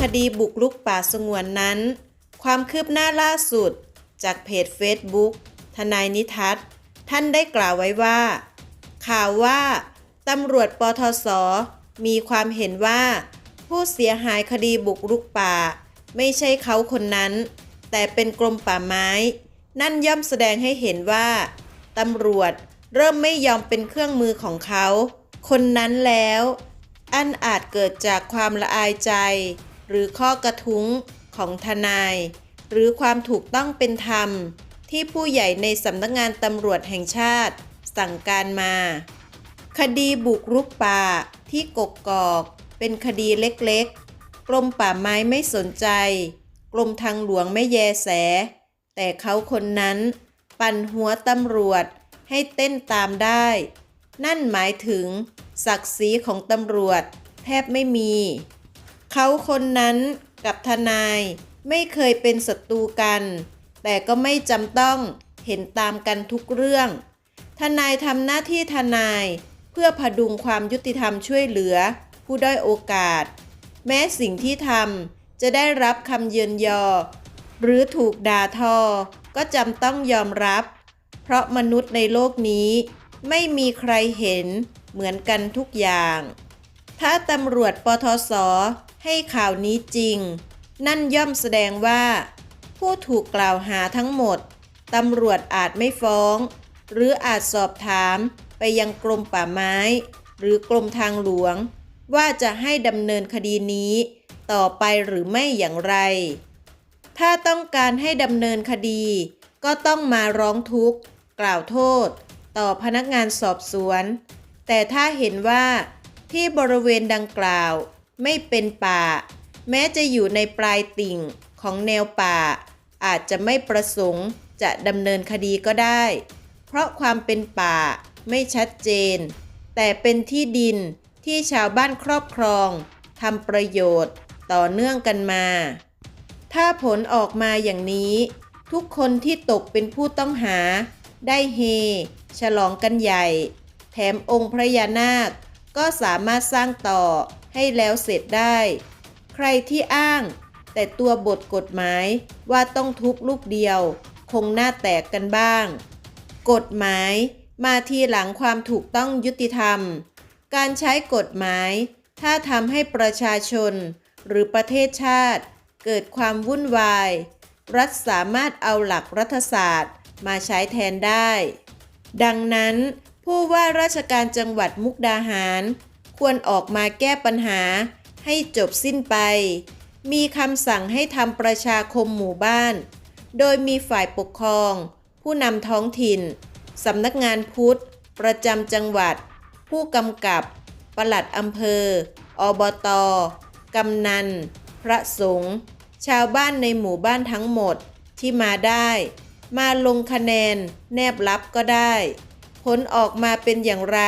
คดีบุกรุกป่าสงวนนั้น ความคืบหน้าล่าสุด จากเพจ Facebook ทนายนิทัศน์ ท่านได้กล่าวไว้ว่า ข่าวว่าตำรวจปทศมีความเห็นว่า ผู้เสียหายคดีบุกรุกป่า ไม่ใช่เขาคนนั้น แต่เป็นกรมป่าไม้ นั่นย่อมแสดงให้เห็นว่าตำรวจเริ่มไม่ยอมเป็นเครื่องมือของเขา คนนั้นแล้ว อันอาจเกิดจากความละอายใจ หรือข้อกระทุ้งของทนาย หรือความถูกต้องเป็นธรรม ที่ผู้ใหญ่ในสำนักงานตำรวจแห่งชาติ สั่งการมา คดีบุกรุกป่าที่กกกอก เป็นคดีเล็กๆ กรมป่าไม้ไม่สนใจ กรมทางหลวงไม่แยแส แต่เขาคนนั้นปั่นหัวตำรวจให้เต้นตามได้ นั่นหมายถึง ศักดิ์ศรีของตำรวจ แทบไม่มี เขาคนนั้นกับทนายไม่เคยเป็นศัตรูกัน แต่ก็ไม่จำต้องเห็นตามกันทุกเรื่อง ทนายทำหน้าที่ทนายเพื่อพดุงความยุติธรรมช่วยเหลือ ผู้ด้อยโอกาส แม้สิ่งที่ทำจะได้รับคำเยือนยอ หรือถูกด่าทอ ก็จำต้องยอมรับ เพราะมนุษย์ในโลกนี้ไม่มีใครเห็นเหมือนกันทุกอย่าง ถ้าตำรวจปทศ ให้ข่าวนี้จริง นั่นย่อมแสดงว่า ผู้ถูกกล่าวหาทั้งหมดตำรวจอาจไม่ฟ้อง หรืออาจสอบถามไปยังกรมป่าไม้ หรือกรมทางหลวง ว่าจะให้ดำเนินคดีนี้ ต่อไปหรือไม่อย่างไร ถ้าต้องการให้ดำเนินคดี ก็ต้องมาร้องทุกข์ กล่าวโทษ ต่อพนักงานสอบสวน แต่ถ้าเห็นว่าที่บริเวณดังกล่าว ไม่เป็นป่า แม้จะอยู่ในปลายติ่งของแนวป่า อาจจะไม่ประสงค์จะดำเนินคดีก็ได้ เพราะความเป็นป่าไม่ชัดเจน แต่เป็นที่ดินที่ชาวบ้านครอบครองทำประโยชน์ต่อเนื่องกันมา ถ้าผลออกมาอย่างนี้ ทุกคนที่ตกเป็นผู้ต้องหา ได้เฮ ฉลองกันใหญ่ แถมองค์พระยานาคก็สามารถสร้างต่อ ให้แล้วเสร็จได้ ใครที่อ้าง แต่ตัวบทกฎหมายว่าต้องทุบลูกเดียว คงหน้าแตกกันบ้าง กฎหมายมาทีหลังความถูกต้องยุติธรรม การใช้กฎหมาย ถ้าทำให้ประชาชน หรือประเทศชาติ เกิดความวุ่นวาย รัฐสามารถเอาหลักรัฐศาสตร์มาใช้แทนได้ ดังนั้นผู้ว่าราชการจังหวัดมุกดาหาร ควรออกมาแก้ปัญหาให้จบสิ้นไป มีคำสั่งให้ทำประชาคมหมู่บ้าน โดยมีฝ่ายปกครอง ผู้นำท้องถิ่น สำนักงานพุทธ ประจำจังหวัด ผู้กำกับ ปลัดอำเภอ อบต กำนัน พระสงฆ์ ชาวบ้านในหมู่บ้านทั้งหมดที่มาได้ มาลงคะแนน แนบลับก็ได้ ผลออกมาเป็นอย่างไร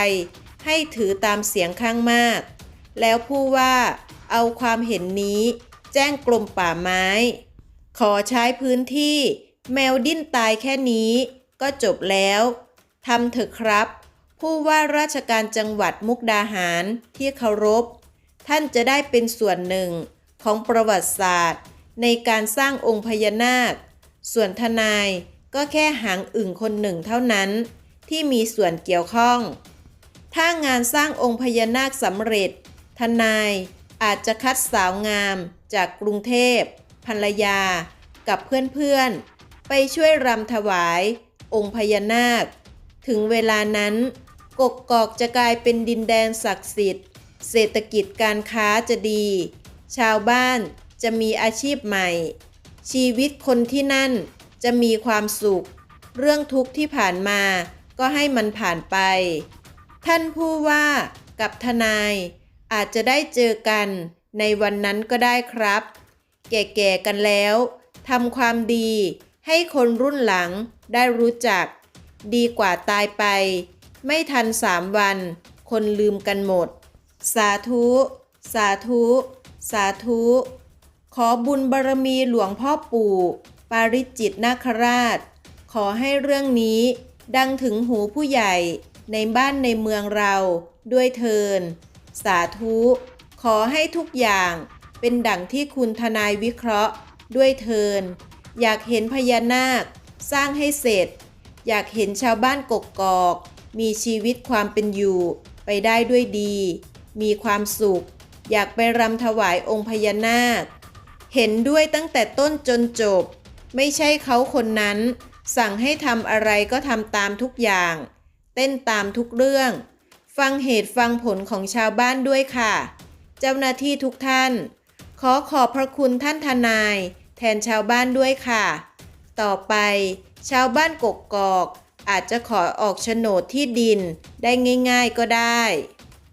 ให้ถือตามเสียงข้างมาก แล้วผู้ว่าเอาความเห็นนี้แจ้งกรมป่าไม้ ขอใช้พื้นที่แมวดิ้นตายแค่นี้ก็จบแล้วทำเถอะครับ ผู้ว่าราชการจังหวัดมุกดาหารที่เคารพ ท่านจะได้เป็นส่วนหนึ่งของประวัติศาสตร์ ในการสร้างองค์พญานาค ส่วนทนายก็แค่หางอึ่งคนหนึ่งเท่านั้น ที่มีส่วนเกี่ยวข้อง ถ้างานสร้างองค์พญานาคสำเร็จ ทนายอาจจะคัดสาวงามจากกรุงเทพภรรยา กับเพื่อนๆ ไปช่วยรำถวาย องค์พญานาค ถึงเวลานั้น กกกอกจะกลายเป็นดินแดนศักดิ์สิทธิ์ เศรษฐกิจการค้าจะดี ชาวบ้านจะมีอาชีพใหม่ ชีวิตคนที่นั่นจะมีความสุข เรื่องทุกข์ที่ผ่านมาก็ให้มันผ่านไป ท่านผู้ว่ากับทนายอาจจะได้เจอกันในวันนั้นก็ได้ครับ แก่ๆกันแล้วทำความดีให้คนรุ่นหลังได้รู้จัก ดีกว่าตายไป ไม่ทันสามวัน คนลืมกันหมด สาธุ สาธุ สาธุ ขอบุญบารมีหลวงพ่อปู่ ปาริจิตนาคราช ขอให้เรื่องนี้ดังถึงหูผู้ใหญ่ ในบ้านในเมืองเราด้วยเทิน สาธุ ขอให้ทุกอย่างเป็นดั่งที่คุณทนายวิเคราะห์ ด้วยเทิน อยากเห็นพญานาค สร้างให้เสร็จ อยากเห็นชาวบ้านกกกอก มีชีวิตความเป็นอยู่ไปได้ด้วยดี มีความสุข อยากไปรำถวายองค์พญานาค เห็นด้วยตั้งแต่ต้นจนจบ ไม่ใช่เขาคนนั้น สั่งให้ทำอะไรก็ทำตามทุกอย่าง เต้นตามทุกเรื่อง ฟังเหตุฟังผลของชาวบ้านด้วยค่ะ เจ้าหน้าที่ทุกท่าน ขอขอบพระคุณท่านทนาย แทนชาวบ้านด้วยค่ะ ต่อไป ชาวบ้านกกกอกอาจจะขอออกโฉนดที่ดินได้ง่าย ๆก็ได้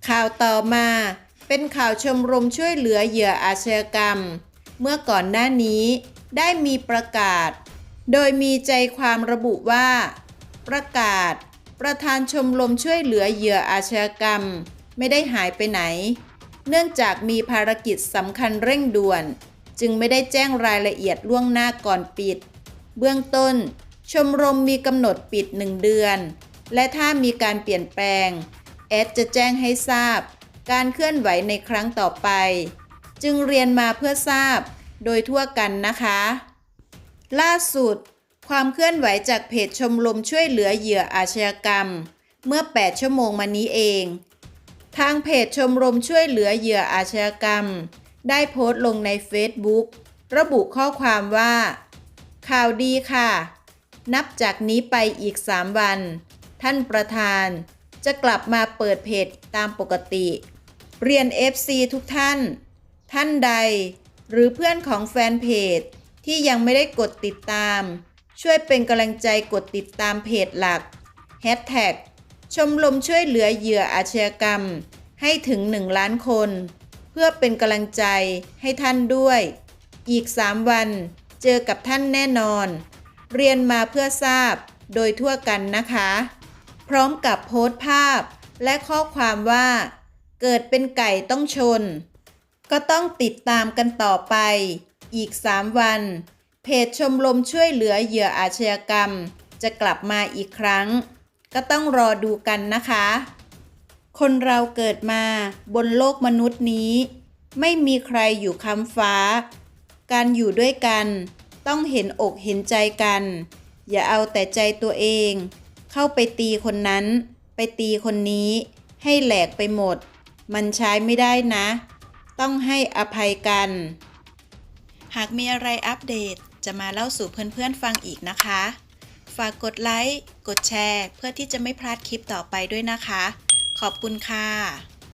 ข่าวต่อมาเป็นข่าวชมรมช่วยเหลือเหยื่ออาชญากรรม เมื่อก่อนหน้านี้ได้มีประกาศ โดยมีใจความระบุว่า ประกาศ ประธานชมรมช่วยเหลือเหยื่ออาชญากรรม ไม่ได้หายไปไหน เนื่องจากมีภารกิจสำคัญเร่งด่วน จึงไม่ได้แจ้งรายละเอียดล่วงหน้าก่อนปิด เบื้องต้น ชมรมมีกำหนดปิดหนึ่งเดือน และถ้ามีการเปลี่ยนแปลง แอดจะแจ้งให้ทราบ การเคลื่อนไหวในครั้งต่อไป จึงเรียนมาเพื่อทราบ โดยทั่วกันนะคะ ล่าสุด ความเคลื่อนไหวจากเพจชมรมช่วยเหลือเหยื่ออาชญากรรม เมื่อ 8 ชั่วโมงมานี้เอง ทางเพจชมรมช่วยเหลือเหยื่ออาชญากรรม ได้โพสต์ลงใน Facebook ระบุข้อความว่า ข่าวดีค่ะ นับจากนี้ไปอีก 3 วัน ท่านประธาน จะกลับมาเปิดเพจตามปกติ เรียน FC ทุกท่าน ท่านใด หรือเพื่อนของแฟนเพจที่ยังไม่ได้กดติดตาม ช่วยเป็นกำลังใจกดติดตามเพจหลัก Hashtag ชมรมช่วยเหลือเหยื่ออาชญากรรม ให้ถึง 1 ล้านคน เพื่อเป็นกำลังใจให้ท่านด้วย อีก 3 วันเจอกับท่านแน่นอน เรียนมาเพื่อทราบโดยทั่วกันนะคะ พร้อมกับโพสต์ภาพและข้อความว่า เกิดเป็นไก่ต้องชน ก็ต้องติดตามกันต่อไป อีก 3 วัน เพจชมรมช่วยเหลือเหยื่ออาชญากรรม จะกลับมาอีกครั้ง ก็ต้องรอดูกันนะคะ คนเราเกิดมาบนโลกมนุษย์นี้ ไม่มีใครอยู่คำฟ้า การอยู่ด้วยกัน ต้องเห็นอกเห็นใจกัน อย่าเอาแต่ใจตัวเอง เข้าไปตีคนนั้น ไปตีคนนี้ ให้แหลกไปหมด มันใช้ไม่ได้นะ ต้องให้อภัยกัน หากมีอะไรอัปเดต จะมาเล่าสู่เพื่อนๆฟังอีกนะคะ ฝากกดไลค์ กดแชร์ เพื่อที่จะไม่พลาดคลิปต่อไปด้วยนะคะ ขอบคุณค่ะ